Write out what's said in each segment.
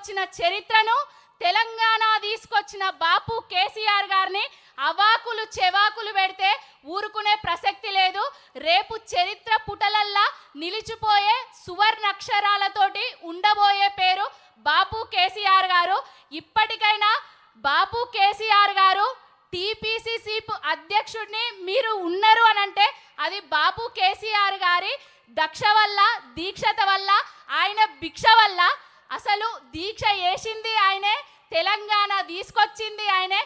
తీసుకొచ్చిన చరిత్రను తెలంగాణ తీసుకొచ్చిన బాపు కేసీఆర్ గారిని అవాకులు చెవాకులు పెడితే ఊరుకునే ప్రసక్తి లేదు. రేపు చరిత్ర పుటలల్లా నిలిచిపోయే సువర్ణక్షరాలతోటి ఉండబోయే పేరు బాపు కేసీఆర్ గారు. ఇప్పటికైనా బాపు కేసీఆర్ గారు టీపీసీసీ అధ్యక్షుడిని మీరు ఉన్నారు అని అంటే అది బాపు కేసీఆర్ గారి దక్ష వల్ల దీక్షత వల్ల ఆయన భిక్ష వల్ల అసలు దీక్ష చేసింది ఆయనే తెలంగాణ తీసుకొచ్చింది ఆయనే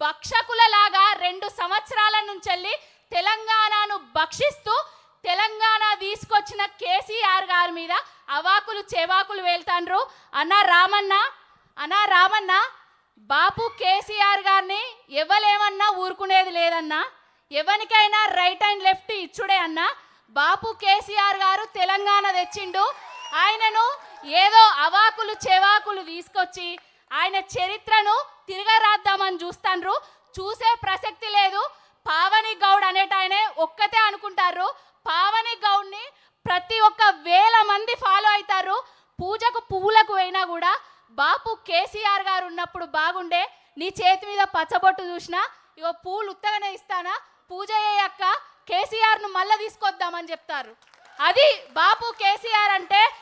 భక్షకులలాగా రెండు సంవత్సరాల నుంచి తెలంగాణను భక్షిస్తూ తెలంగాణ తీసుకొచ్చిన కేసీఆర్ గారి మీద అవాకులు చెవాకులు వెళ్తాండ్రు అన్న రామన్న అన్న రామన్న బాపు కేసీఆర్ గారిని ఎవలేమన్నా ఊరుకునేది లేదన్నా ఎవరికైనా రైట్ అండ్ లెఫ్ట్ ఇచ్చుడే అన్నా బాపు కేసీఆర్ గారు తెలంగాణ తెచ్చిండు. ఆయనను ఏదో అవాకులు చెవాకులు తీసుకొచ్చి ఆయన చరిత్రను తిరగరాద్దామని చూస్తాండ్రు. చూసే ప్రసక్తి లేదు. పావని గౌడ్ అనేట ఆయనే ఒక్కతే అనుకుంటారు పావని గౌడ్ని ప్రతి ఒక్క వేల మంది ఫాలో అవుతారు పూజకు పువ్వులకు పోయినా కూడా బాపు కేసీఆర్ గారు ఉన్నప్పుడు బాగుండే. నీ చేతి మీద పచ్చబొట్టు చూసినా ఇగో పూలు ఉత్తగానే ఇస్తానా? పూజ అయ్యాక కేసీఆర్ను మళ్ళీ తీసుకొద్దామని చెప్తారు అది బాపు కేసీఆర్ అంటే